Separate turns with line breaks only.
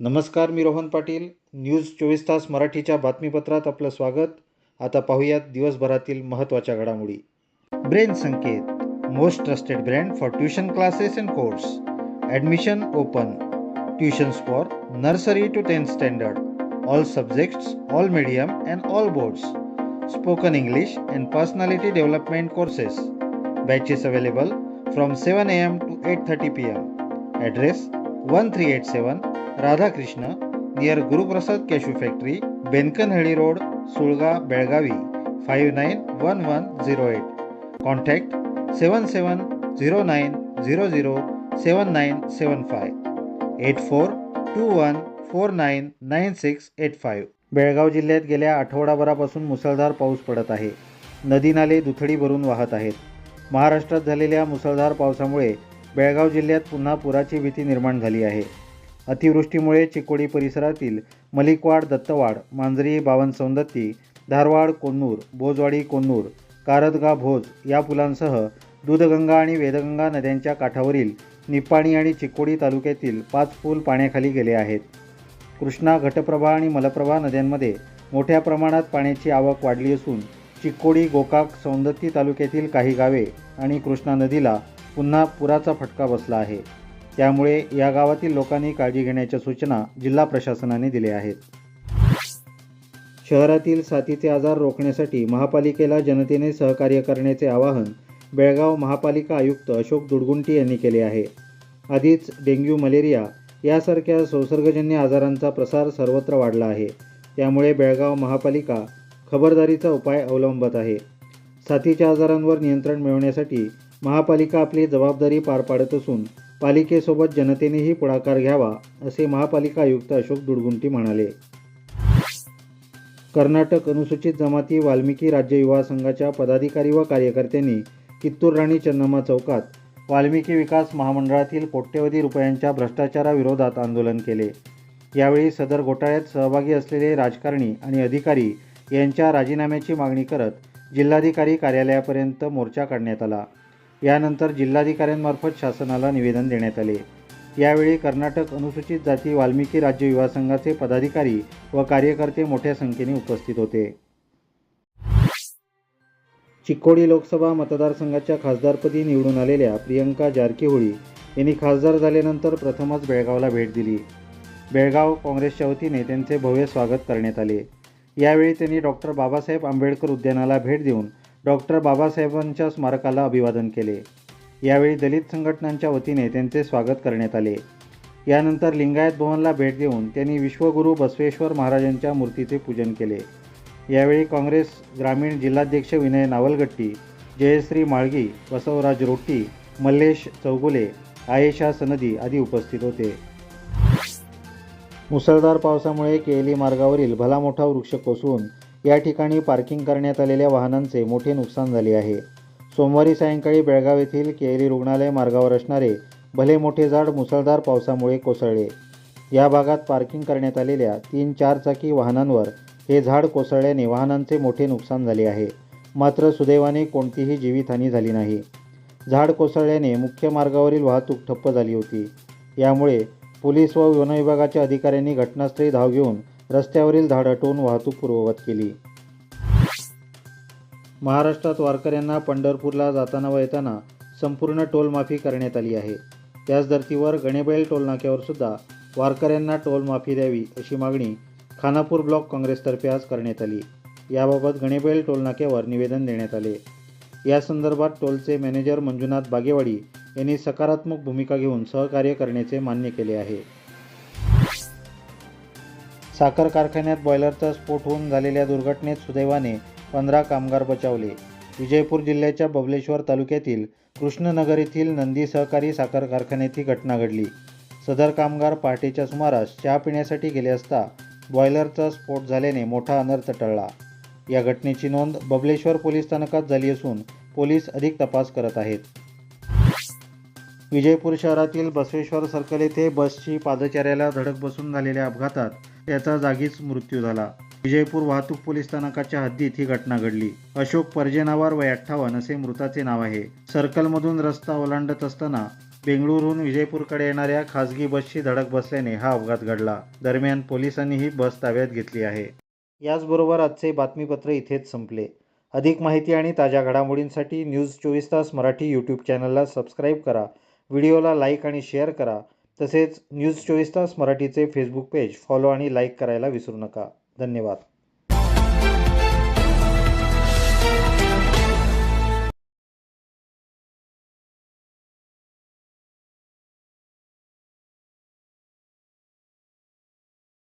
नमस्कार मी रोहन पाटील. न्यूज चोवीस तास मराठीच्या बातमीपत्रात आपलं स्वागत. आता पाहूयात दिवसभरातील महत्त्वाच्या घडामोडी. Brain Sanket. Most trusted brand for tuition classes and course. Admission open. Tuitions for nursery to tenth standard. All subjects all medium and all boards. Spoken English and personality development courses. Batches available from seven A M to eight thirty P M. Address one three eight seven Radhakrishna near Guruprasad cashew factory Benakanahalli road Sulga Belagavi five nine one one zero eight contact seven seven zero nine zero zero seven nine seven five eight four two one four nine nine six eight five Belgaum जिल्ह्यात गेल्या आठवडाभरापासून मुसळधार पाऊस पडत आहे. नदी नाले दुथडी भरून वाहत आहेत. महाराष्ट्रात झालेल्या मुसळधार पावसामुळे बेळगाव जिल्ह्यात पुन्हा पुराची भीती निर्माण झाली आहे. अतिवृष्टीमुळे चिकोडी परिसरातील मलिकवाड दत्तवाड मांजरी बावनसौंदत्ती धारवाड कोन्नूर भोजवाडी कोन्नूर कारदगा भोज या पुलांसह दूधगंगा आणि वेदगंगा नद्यांच्या काठावरील निपाणी आणि चिकोडी तालुक्यातील पाच पूल पाण्याखाली गेले आहेत. कृष्णा घटप्रभा आणि मलप्रभा नद्यांमध्ये मोठ्या प्रमाणात पाण्याची आवक वाढली असून चिक्कोडी गोकाक सौंदत्ती तालुक्यातील काही गावे आणि कृष्णा नदीला पुन्हा पुराचा फटका बसला आहे. त्यामुळे या गावातील लोकांनी काळजी घेण्याच्या सूचना जिल्हा प्रशासनाने दिल्या आहेत. शहरातील साथीचे आजार रोखण्यासाठी महापालिकेला जनतेने सहकार्य करण्याचे आवाहन बेळगाव महापालिका आयुक्त अशोक दुडगुंटी यांनी केले आहे. आधीच डेंग्यू मलेरिया यासारख्या संसर्गजन्य आजारांचा प्रसार सर्वत्र वाढला आहे. त्यामुळे बेळगाव महापालिका खबरदारीचा उपाय अवलंबत आहे. साथीच्या आजारांवर नियंत्रण मिळवण्यासाठी महापालिका आपली जबाबदारी पार पाडत असून पालिकेसोबत जनतेनेही पुढाकार घ्यावा असे महापालिका आयुक्त अशोक दुडगुंटी म्हणाले. कर्नाटक अनुसूचित जमाती वाल्मिकी राज्य युवा संघाच्या पदाधिकारी व कार्यकर्त्यांनी कित्तूर राणी चन्नम्मा चौकात वाल्मिकी विकास महामंडळातील कोट्यवधी रुपयांच्या भ्रष्टाचाराविरोधात आंदोलन केले. यावेळी सदर घोटाळ्यात सहभागी असलेले राजकारणी आणि अधिकारी यांच्या राजीनाम्याची मागणी करत जिल्हाधिकारी कार्यालयापर्यंत मोर्चा काढण्यात आला. यानंतर जिल्हाधिकाऱ्यांमार्फत शासनाला निवेदन देण्यात आले. यावेळी कर्नाटक अनुसूचित जाती वाल्मिकी राज्य युवा संघाचे पदाधिकारी व कार्यकर्ते मोठ्या संख्येने उपस्थित होते. चिक्कोडी लोकसभा मतदारसंघाच्या खासदारपदी निवडून आलेल्या प्रियंका जारकीहोळी यांनी खासदार झाल्यानंतर प्रथमच बेळगावला भेट दिली. बेळगाव काँग्रेसच्या वतीने त्यांचे भव्य स्वागत करण्यात आले. यावेळी त्यांनी डॉक्टर बाबासाहेब आंबेडकर उद्यानाला भेट देऊन डॉक्टर बाबासाहेबांच्या स्मारकाला अभिवादन केले. यावेळी दलित संघटनांच्या वतीने त्यांचे स्वागत करण्यात आले. यानंतर लिंगायत भवनला भेट देऊन त्यांनी विश्वगुरू बसवेश्वर महाराजांच्या मूर्तीचे पूजन केले. यावेळी काँग्रेस ग्रामीण जिल्हाध्यक्ष विनय नावलगट्टी जयश्री माळगी बसवराज रोट्टी मल्लेश चौगुले आयेशा सनदी आदी उपस्थित होते. मुसळधार पावसामुळे केएली मार्गावरील भला मोठा वृक्ष कोसळून या ठिकाणी पार्किंग करण्यात आलेल्या वाहनांचे मोठे नुकसान झाले आहे. सोमवारी सायंकाळी बेळगाव येथील केएली रुग्णालय मार्गावर असणारे भले मोठे झाड मुसळधार पावसामुळे कोसळले. या भागात पार्किंग करण्यात आलेल्या तीन चारचाकी वाहनांवर हे झाड कोसळल्याने वाहनांचे मोठे नुकसान झाले आहे. मात्र सुदैवाने कोणतीही जीवितहानी झाली नाही. झाड कोसळल्याने मुख्य मार्गावरील वाहतूक ठप्प झाली होती. यामुळे पोलीस व वनविभागाच्या अधिकाऱ्यांनी घटनास्थळी धाव घेऊन रस्त्यावरील झाडं टोन वाहतूक पूर्ववत केली. महाराष्ट्रात वारकऱ्यांना पंढरपूरला जाताना व येताना संपूर्ण टोलमाफी करण्यात आली आहे. त्याच धर्तीवर गणेबैल टोलनाक्यावर सुद्धा वारकऱ्यांना टोलमाफी द्यावी अशी मागणी खानापूर ब्लॉक काँग्रेसतर्फे आज करण्यात आली. याबाबत गणेबैल टोलनाक्यावर निवेदन देण्यात आले. या संदर्भात टोलचे मॅनेजर मंजुनाथ बागेवाडी यांनी सकारात्मक भूमिका घेऊन सहकार्य करण्याचे मान्य केले आहे. साखर कारखान्यात बॉयलरचा स्फोट होऊन झालेल्या दुर्घटनेत सुदैवाने पंधरा कामगार बचावले. विजयपूर जिल्ह्याच्या बबलेश्वर तालुक्यातील कृष्णनगर येथील नंदी सहकारी साखर कारखान्यात ही घटना घडली. सदर कामगार पहाटेच्या सुमारास चहा पिण्यासाठी गेले असता बॉयलरचा स्फोट झाल्याने मोठा अनर्थ टळला. या घटनेची नोंद बबलेश्वर पोलीस स्थानकात झाली असून पोलीस अधिक तपास करत आहेत. विजयपूर शहरातील बसवेश्वर सर्कल येथे बसची पादचाऱ्याला धडक बसून झालेल्या अपघातात त्याचा जागीच मृत्यू झाला. विजयपूर वाहतूक पोलीस स्थानकाच्या हद्दीत ही घटना घडली. अशोक पर्जेनावार वय अठ्ठावन्न असे मृताचे नाव आहे. सर्कलमधून रस्ता ओलांडत असताना बेंगळुरूहून विजयपूरकडे येणाऱ्या खासगी बसची धडक बसल्याने हा अपघात घडला. दरम्यान पोलिसांनी ही बस ताब्यात घेतली आहे. याचबरोबर आजचे बातमीपत्र इथेच संपले. अधिक माहिती आणि ताज्या घडामोडींसाठी न्यूज चोवीस तास मराठी यूट्यूब चॅनलला सबस्क्राईब करा. व्हिडिओला लाईक आणि शेअर करा. तसेच न्यूज चोवीस तास मराठीचे फेसबुक पेज फॉलो आणि लाईक करायला विसरू नका. धन्यवाद.